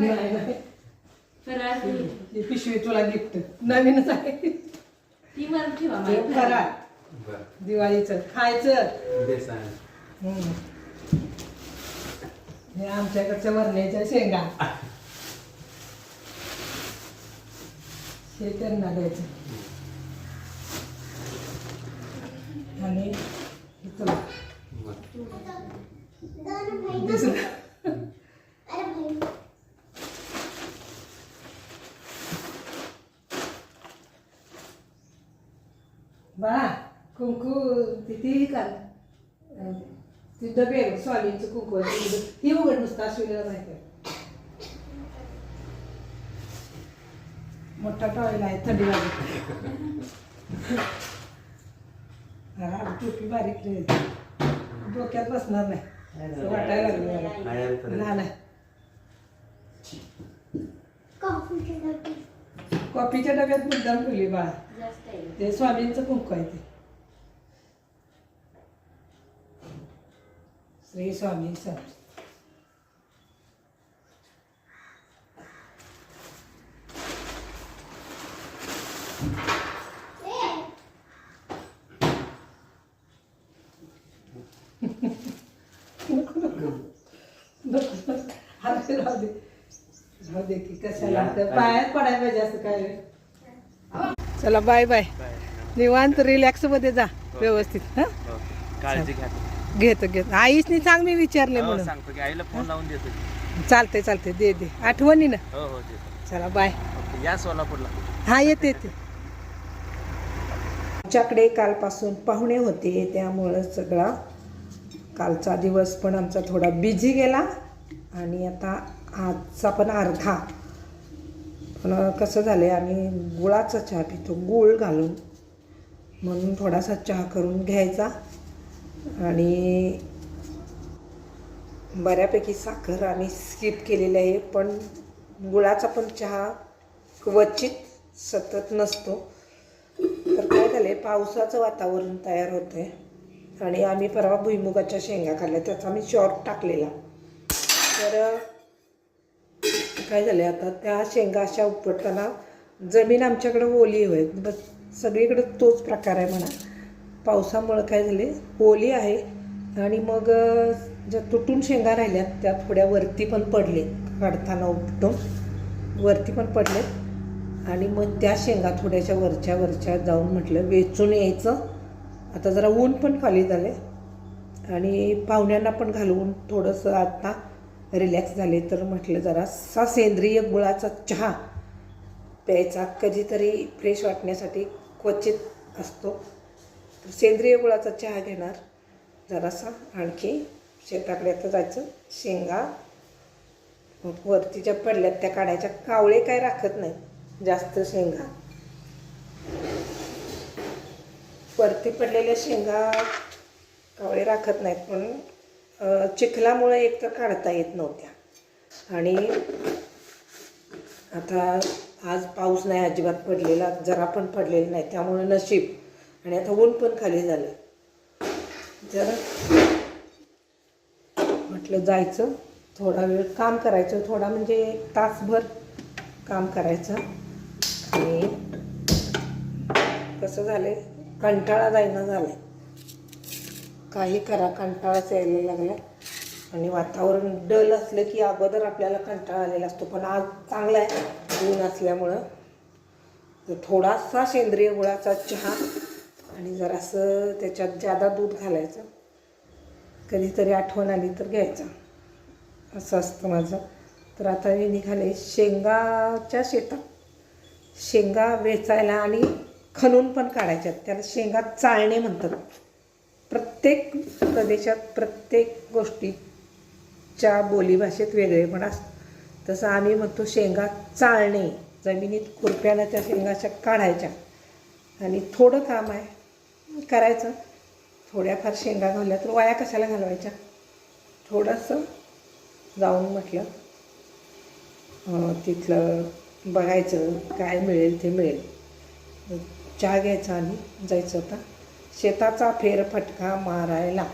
नाही नाही फराळ ती ही पिशवी तुला गिफ्ट नवीनच आहे. ती वर ठेवा. फराळ बर. दिवाळीचं. खायचं. बेसन हम्म. हे आमच्याकडच्या वरण्याच्या शेंगा. हे त्यांना द्यायचं. आणि हे तुला बर. दुसरं बाळा कुंकू किती का ती डबे स्वामींचं कुंकू. ती उघड नुसतं अश्विनीला माहिती. मोठा टॉयल आहे थंडी वाजत हा टोपी बारीक डोक्यात बसणार नाही वाटायला लागलं पर्यंत. नाही कॉफीच्या डब्यात मुद्दाम ठेवली बाळा ते स्वामींचं कुंकू आहे ते. श्री स्वामी सर अरे राहू दे राहू दे की कशाला? पायात पडायला पाहिजे असं काय. चला बाय बाय. निवांत रिलॅक्समध्ये जा व्यवस्थित हा. काळजी घ्या घेतो घेतो. आईसनी सांग मी विचारले हो, म्हणून. सांगतो की आईला फोन लावून देतो की. चालते चालते दे दे. आठवणी ना. हो हो चला बाय. या सोलापूरला. हा येते येते. आमच्याकडे कालपासून पाहुणे होते त्यामुळं सगळा कालचा दिवस पण आमचा थोडा बिझी गेला. आणि आता आजचा पण अर्धा. पण कसं झालं आहे आम्ही गुळाचा चहा पितो गूळ घालून. म्हणून थोडासा चहा करून घ्यायचा. आणि बऱ्यापैकी साखर आम्ही स्किप केलेली आहे पण गुळाचा पण चहा क्वचित सतत नसतो. तर काय झालं आहे पावसाचं वातावरण तयार होतं आहे आणि आम्ही परवा भुईमुगाच्या शेंगा खाल्ल्या त्याचा मी शॉर्ट टाकलेला. तर काय झालं आता त्या शेंगा अशा उपटताना जमीन आमच्याकडे ओली होय. बस सगळीकडे तोच प्रकार आहे म्हणा. पावसामुळं काय झाले ओली आहे आणि मग ज्या तुटून शेंगा राहिल्या त्या थोड्या वरती पण पडले काढताना उपटून. वरती पण पडले आणि मग त्या शेंगा थोड्याशा वरच्या वरच्या जाऊन म्हटलं वेचून यायचं. आता जरा ऊन पण खाली झाले आणि पाहुण्यांना पण घालवून थोडंसं आता रिलॅक्स झाले तर म्हटलं जरासा सेंद्रिय गुळाचा चहा प्यायचा कधीतरी फ्रेश वाटण्यासाठी क्वचित असतो. तर सेंद्रिय गुळाचा चहा घेणार. जरासा आणखी शेताकडे आता जायचं. शेंगा वरती ज्या पडल्यात त्या काढायच्या. कावळे काय राखत नाही जास्त शेंगा. वरती पडलेल्या शेंगा कावळे राखत नाहीत. पण चिखलामुळे एक तर काढता येत नव्हत्या. आणि आता आज पाऊस नाही अजिबात पडलेला जरा पण पडलेला नाही त्यामुळे नशीब. आणि आता ऊन पण खाली झालं जरा म्हटलं जायचं थोडा वेळ काम करायचं थोडा म्हणजे एक तासभर काम करायचं. आणि कसं झालं कंटाळा जायना आहे काही करा कंटाळाच यायला लागला. आणि वातावरण डल असलं की अगोदर आपल्याला कंटाळा आलेला असतो. पण आज चांगला आहे. ऊन असल्यामुळं. तर थोडासा सेंद्रिय गुळाचा चहा आणि जरासं त्याच्यात जादा दूध घालायचं. कधीतरी आठवण आली तर घ्यायचं. असं असतं माझं. तर आता मी निघाले शेंगाच्या शेतात. शेंगा वेचायला आणि खणून पण काढायच्यात. त्याला शेंगा चाळणे म्हणतात. प्रत्येक प्रदेशात प्रत्येक गोष्टीच्या बोलीभाषेत वेगळेपण असतं तसं आम्ही म्हणतो शेंगा चाळणे जमिनीत खुरप्यानं त्या शेंगाच्या काढायच्या. आणि थोडं काम आहे करायचं. थोड्याफार शेंगा घालल्या तर वाया कशाला घालवायच्या? थोडंसं जाऊन म्हटलं तिथलं बघायचं काय मिळेल ते मिळेल. चहा घ्यायचा आणि जायचं आता. शेताचा फेरफटका मारायला.